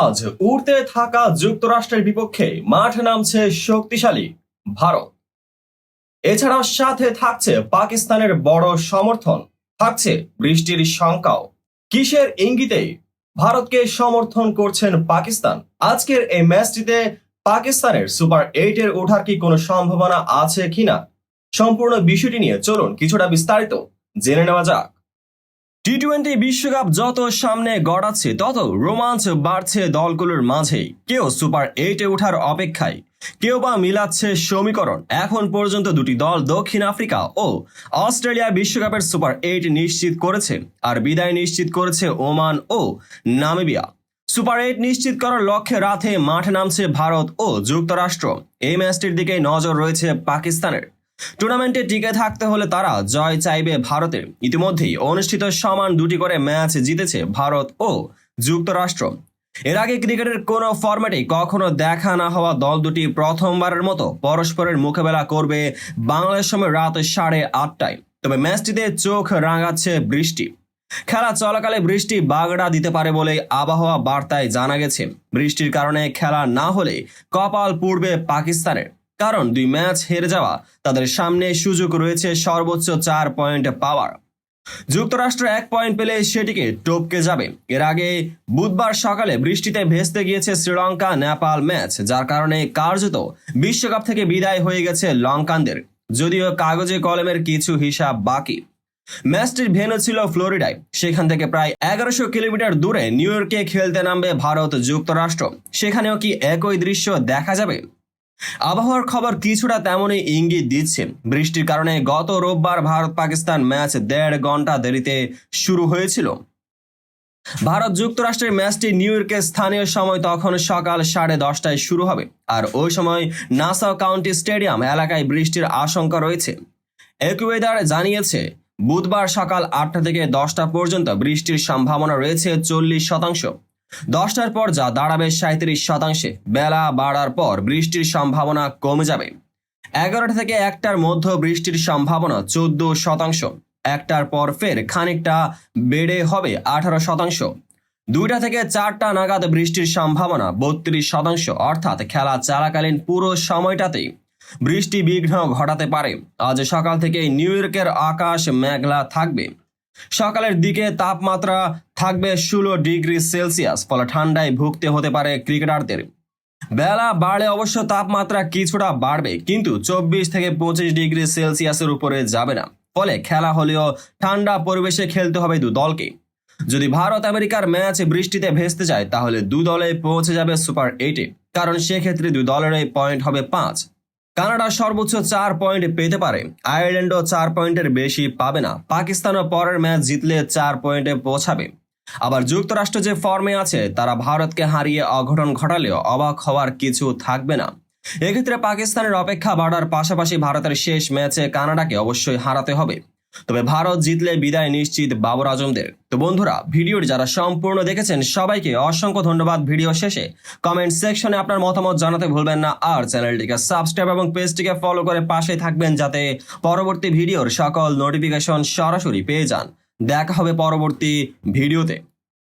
আজ উড়তে থাকা যুক্তরাষ্ট্রের বিপক্ষে মাঠ নামছে শক্তিশালী ভারত। এছাড়াও সাথে থাকছে পাকিস্তানের বড় সমর্থন, থাকছে বৃষ্টির শঙ্কাও। কিসের ইঙ্গিতে ভারতকে সমর্থন করছেন পাকিস্তান? আজকের এই ম্যাচটিতে পাকিস্তানের সুপার এইটের ওঠার কি কোনো সম্ভাবনা আছে কিনা? সম্পূর্ণ বিষয়টি নিয়ে চলুন কিছুটা বিস্তারিত জেনে নেওয়া যাক। টি টোয়েন্টি বিশ্বকাপ যত সামনে গড়াচ্ছে, তত রোমাঞ্চ বাড়ছে দলগুলোর মাঝেই। কেউ সুপার এইটে ওঠার অপেক্ষায়, কেউ বা মিলাচ্ছে সমীকরণ। এখন পর্যন্ত দুটি দল দক্ষিণ আফ্রিকা ও অস্ট্রেলিয়া বিশ্বকাপের সুপার এইট নিশ্চিত করেছে, আর বিদায় নিশ্চিত করেছে ওমান ও নামিবিয়া। সুপার এইট নিশ্চিত করার লক্ষ্যে রাতে মাঠে নামছে ভারত ও যুক্তরাষ্ট্র। এই ম্যাচটির দিকে নজর রয়েছে পাকিস্তানের। টুর্নামেন্টে টিকে থাকতে হলে তারা জয় চাইবে ভারতের ইতিমধ্যেই অনুষ্ঠিত সমান দুটি করে ম্যাচ জিতেছে ভারত ও যুক্তরাষ্ট্র। এর আগে ক্রিকেটের কোনো ফরম্যাটে কখনো দেখা না হওয়া দল দুটি প্রথমবারের মতো পরস্পরের মোকাবেলা করবে বাংলাদেশ সময় রাত সাড়ে আটটায়। তবে ম্যাচটিতে চোখ রাঙাচ্ছে বৃষ্টি। খেলা চলাকালে বৃষ্টি বাগড়া দিতে পারে বলে আবহাওয়া বার্তায় জানা গেছে। বৃষ্টির কারণে খেলা না হলে কপাল পূর্বে পাকিস্তানের। কারণ দুই ম্যাচ হেরে যাওয়া তাদের সামনে সুযোগ রয়েছে সর্বোচ্চ চার পয়েন্ট পাওয়ার। যুক্তরাষ্ট্র এক পয়েন্ট পেলে সেটিকে টপকে যাবে। এর আগে বুধবার সকালে বৃষ্টিতে ভেস্তে গিয়েছে শ্রীলঙ্কা নেপাল ম্যাচ, যার কারণে কার্যত বিশ্বকাপ থেকে বিদায় হয়ে গেছে লঙ্কানদের। যদিও কাগজে কলমের কিছু হিসাব বাকি। ম্যাচটির ভেন্যু ছিল ফ্লোরিডায়। সেখান থেকে প্রায় এগারোশো কিলোমিটার দূরে নিউ ইয়র্কে খেলতে নামবে ভারত যুক্তরাষ্ট্র। সেখানেও কি একই দৃশ্য দেখা যাবে? আবহাওয়ার খবর কিছুটা তেমনই ইঙ্গিত দিচ্ছে। বৃষ্টির কারণে গত রোববার ভারত পাকিস্তান ম্যাচ দেড় ঘণ্টা দেরিতে শুরু হয়েছিল। ভারত যুক্তরাষ্ট্রের ম্যাচটি নিউ ইয়র্কের স্থানীয় সময় তখন সকাল সাড়ে দশটায় শুরু হবে। আর ওই সময় নাসাও কাউন্টি স্টেডিয়াম এলাকায় বৃষ্টির আশঙ্কা রয়েছে। একুয়েদার জানিয়েছে, বুধবার সকাল আটটা থেকে দশটা পর্যন্ত বৃষ্টির সম্ভাবনা রয়েছে চল্লিশ শতাংশ। দশটার পর যা দাঁড়াবে সাঁত্রিশ শতাংশে, বেলা বাড়ার পর বৃষ্টির সম্ভাবনা কমে যাবে। এগারোটা থেকে একটার মধ্যে বৃষ্টির সম্ভাবনা চোদ্দ শতাংশ, একটার পর ফের খানিকটা বেড়ে হবে আঠারো শতাংশ। দুইটা থেকে চারটা নাগাদ বৃষ্টির সম্ভাবনা বত্রিশ শতাংশ, অর্থাৎ খেলা চলাকালীন পুরো সময়টাতেই বৃষ্টি বিঘ্ন ঘটাতে পারে। আজ সকাল থেকে নিউ ইয়র্কের আকাশ মেঘলা থাকবে। সকালের দিকে তাপমাত্রা থাকবে ষোলো ডিগ্রি সেলসিয়াস, ফলে ঠান্ডায় ভুগতে হতে পারে ক্রিকেটারদের। বেলা বাড়লে অবশ্য তাপমাত্রা কিছুটা বাড়বে, কিন্তু চব্বিশ থেকে পঁচিশ ডিগ্রি সেলসিয়াসের উপরে যাবে না। ফলে খেলা হলেও ঠান্ডা পরিবেশে খেলতে হবে দু দলকে। যদি ভারত আমেরিকার ম্যাচ বৃষ্টিতে ভেস্তে যায়, তাহলে দু দলে পৌঁছে যাবে সুপার এইটে। কারণ সেক্ষেত্রে দুই দলেরই পয়েন্ট হবে পাঁচ। কানাডা সর্বোচ্চ চার পয়েন্ট পেতে পারে। আয়ারল্যান্ডও চার পয়েন্টের বেশি পাবে না। পাকিস্তানও পরের ম্যাচ জিতলে চার পয়েন্টে পৌঁছাবে। আবার যুক্তরাষ্ট্র যে ফর্মে আছে, তারা ভারতকে হারিয়ে অঘটন ঘটালেও অবাক হওয়ার কিছু থাকবে না। এক্ষেত্রে পাকিস্তানের অপেক্ষা বাড়ার পাশাপাশি ভারতের শেষ ম্যাচে কানাডাকে অবশ্যই হারাতে হবে। তবে ভারত জিতলে বিদায় নিশ্চিত বাবর আজমদের। তো বন্ধুরা, ভিডিওটি যারা সম্পূর্ণ দেখেছেন, সবাইকে অসংখ্য ধন্যবাদ ভিডিও শেষে। কমেন্ট সেকশনে আপনার মতামত জানাতে ভুলবেন না, আর চ্যানেলটিকে সাবস্ক্রাইব এবং পেজটিকে ফলো করে পাশে থাকবেন যাতে পরবর্তী ভিডিওর সকল নোটিফিকেশন সরাসরি পেয়ে যান। দেখা হবে পরবর্তী ভিডিওতে।